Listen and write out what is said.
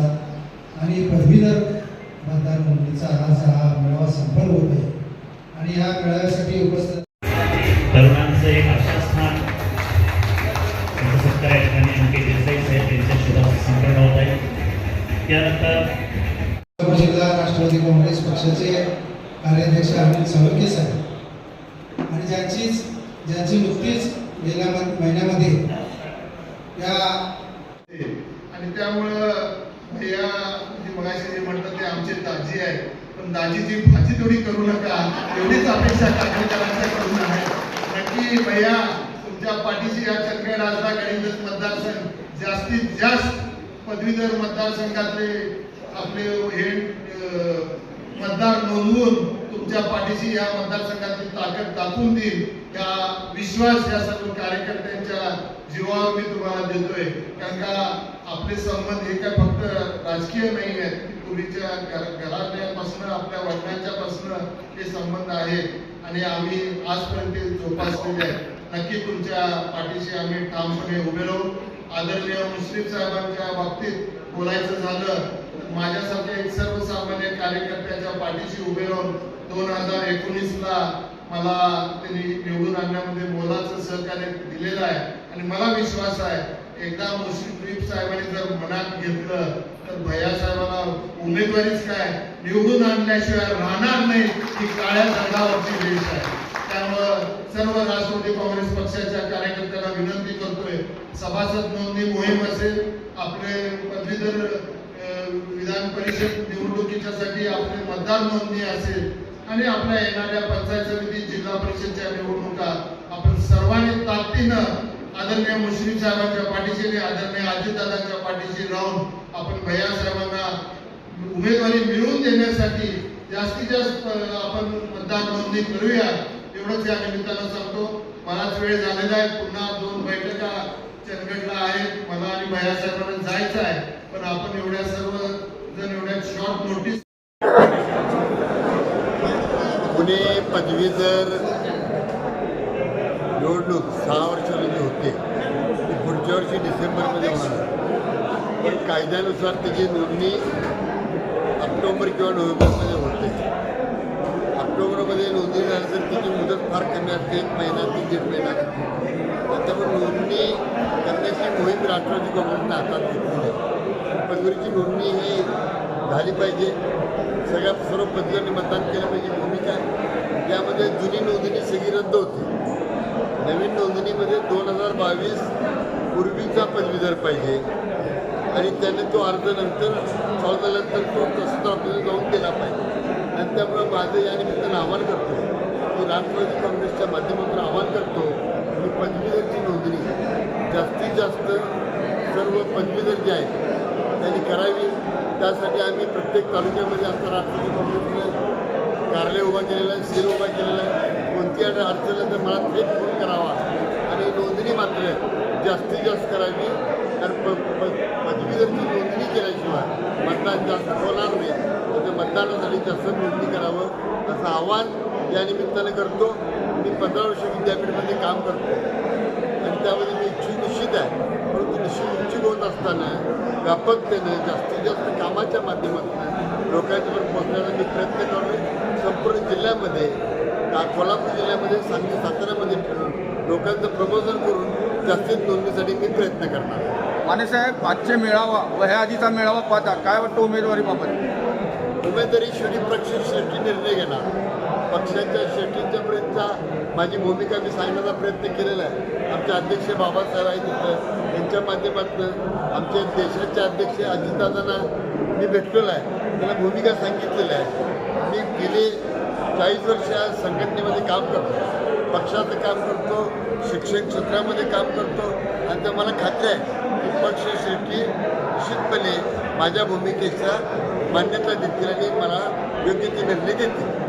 आणि पदवीधर मतदार नोंदणीचा आज हा मेळावा संपन्न होत आहे. आणि या मेळाव्यासाठी उपस्थित तरुणांचं एक आशास्थान सत्कार या ठिकाणी अंकित देसाई साहेब यांच्या शोधात संपन्न होत आहे. त्यानंतर राष्ट्रवादी काँग्रेस पक्षाचे कार्याध्यक्ष अमित सावरके साहेब. आणि ज्यांचीच ज्यांची नुकतीच गेल्या म- महिन्यामध्ये या आणि त्यामुळं त्या मगाशी जे म्हणतात ते आमचे दाजी आहे पण दाजीची भाजी थोडी करू नका. एवढीच अपेक्षा कार्यकर्त्यांच्याकडून आहे. नक्की भैया तुमच्या पाठीशी या चंद्रगड आजरा गणित मतदारसंघ जास्तीत जास्त पदवीधर मतदारसंघातले आपले हे मतदार नोंदवून तुमच्या पाठीशी या मतदारसंघातली ताकद दाखवून देईल. या विश्वास या सर्व कार्यकर्त्यांच्या जीवावर मी तुम्हाला देतोय. कारण का आपले संबंध हे काय फक्त राजकीय नाही आहेत पूर्वीच्या घरातल्यापासून आपल्या वडिलांच्या पासून हे संबंध आहेत आणि आम्ही आजपर्यंत जोपासलेले आहेत. नक्की तुमच्या पाठीशी आम्ही ठामपणे उभे राहू. आदरणीय मुस्लिम साहेबांच्या बाबतीत बोलायचं झालं माझ्यासारख्या एक सर्वसामान्य कार्यकर्त्याच्या पाठीशी उभे राहून दोन हजार एकोणीसला मला त्यांनी निवडून आणण्यामध्ये मोलाचं सहकार्य दिलेलं आहे. आणि मला विश्वास आहे एकदा मुश्रीफ साहेबांनी जर मनात घेतलं तर भैया साहेबांना उमेदवारीच काय? निवडून आणल्याशिवाय राहणार नाही ही काळ्या रंगावरची देश आहे. त्यामुळं सर्व राष्ट्रवादी काँग्रेस पक्षाच्या कार्यकर्त्यांना विनंती करतोय सभासद नोंदणी मोहीम असेल आपले पदवीधर विधान परिषद निवडणुकीच्यासाठी आपले मतदार नोंदणी असेल आणि आपल्या येणाऱ्या पंचायत समिती जिल्हा परिषदच्या निवडणुका आपण सर्वांनी ताकदीनं आदरणीय मुश्रीफ साहेबांच्या पाठीशी आणि आदरणीय अजितदादांच्या पाठीशी राहून आपण भैया साहेबांना उमेदवारी मिळवून देण्यासाठी जास्तीत जास्त आपण मतदार नोंदणी करूया एवढंच या निमित्तानं सांगतो. बराच वेळ झालेला आहे पुन्हा दोन बैठका चंदगडला आहेत. मला आणि भैया साहेबांना जायचं आहे पण आपण एवढ्या सर्व जण एवढ्या शॉर्ट नोटीस पुणे पदवीधर निवडणूक सहा वर्ष होते. ती पुढच्या वर्षी डिसेंबरमध्ये होणार. पण कायद्यानुसार त्याची नोंदणी ऑक्टोबर किंवा नोव्हेंबरमध्ये होते. ऑक्टोबरमध्ये नोंदणी झाल्यानंतर त्याची मुदत फार कमी असते. एक महिना तीन दीड महिना त्याच्यामुळे नोंदणी करण्याची मोहीम राष्ट्रवादी काँग्रेसने हातात घेतली आहे. पदवीची नोंदणी ही झाली पाहिजे. सगळ्या सर्व पद्धतीने मतदान केलं पाहिजे. भूमिका. त्यामध्ये जुनी नोंदणी सगळी रद्द होते. नवीन नोंदणीमध्ये दोन हजार बावीस पूर्वीचा पदवीधर पाहिजे. आणि त्याने तो अर्ज नंतर सॉल्व झाल्यानंतर तो तसंच आपल्याला जाऊन केला पाहिजे. आणि त्यामुळे माझं या निमित्तानं आव्हान करतो मी राष्ट्रवादी काँग्रेसच्या माध्यमातून आव्हान करतो की पदवीधरची नोंदणी जास्तीत जास्त सर्व पदवीधर जे आहेत त्यांनी करावी. त्यासाठी आम्ही प्रत्येक तालुक्यामध्ये आता राष्ट्रवादी काँग्रेसने कार्यालय उभा केलेलं आहे सेल उभा केलेला आहे. कोणती अडचण आली तर मला थेट फोन करावा आणि नोंदणी मात्र जास्तीत जास्त करावी कारण प पदवीधरची नोंदणी केल्याशिवाय मतदान जास्त होणार नाही. तर ते मतदानासाठी जास्त नोंदणी करावं असं आव्हान या निमित्तानं करतो. मी पंधरा वर्ष विद्यापीठामध्ये काम करतो. आणि त्यामध्ये मी इच्छुक निश्चित आहे. परंतु निश्चित इच्छुक होत असताना व्यापकतेने जास्तीत जास्त कामाच्या माध्यमातून लोकांच्यापर्यंत पोहोचण्याचा मी प्रयत्न करतो संपूर्ण जिल्ह्यामध्ये का कोल्हापूर जिल्ह्यामध्ये सांगली साताऱ्यामध्ये फिरून लोकांचं प्रबोधन करून जास्तीत नोंदणीसाठी मी प्रयत्न करणार. माने साहेब आजचे मेळावा व ह्या आधीचा मेळावा पाहता काय वाटतं उमेदवारीबाबत उमेदवारी शेवटी पक्ष शेवटी निर्णय घेणार. पक्षाच्या शेवटीच्यापर्यंतचा माझी भूमिका मी सांगण्याचा प्रयत्न केलेला आहे. आमचे अध्यक्ष बाबासाहेब आहेत तिथं यांच्या माध्यमातून आमच्या देशाचे अध्यक्ष अजितदादांना मी भेटलेलो आहे. त्याला भूमिका सांगितलेल्या आहे मी गेले चाळीस वर्ष या संघटनेमध्ये काम करतो. पक्षाचं काम करतो शिक्षण क्षेत्रामध्ये काम करतो. आणि तर मला खात्री आहे की पक्ष शेवटी निश्चितपणे माझ्या भूमिकेचा मान्यता देतील आणि मला योग्य ते निर्णय देतील.